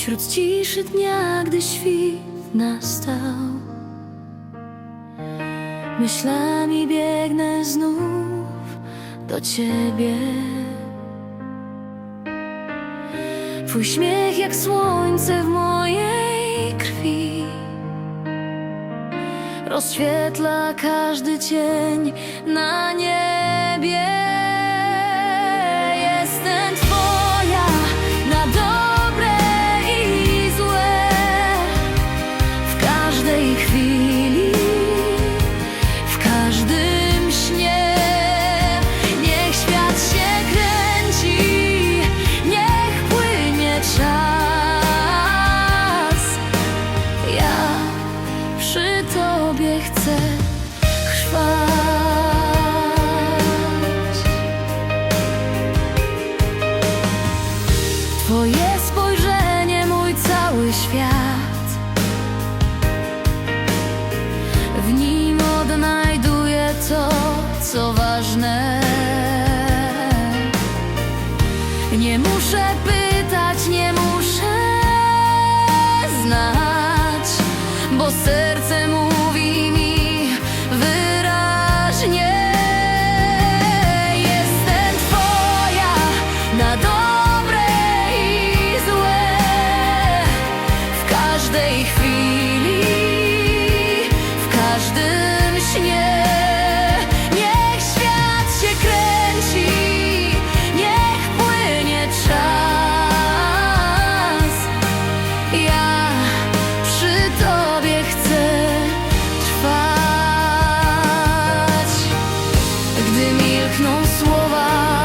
Wśród ciszy dnia, gdy świt nastał Myślami biegnę znów do Ciebie. Twój śmiech jak słońce w mojej krwi Rozświetla każdy cień na niebie przy Tobie chcę trwać. Twoje spojrzenie, mój cały świat. W nim odnajduję to, co ważne. Nie muszę być. wyczerpną słowa.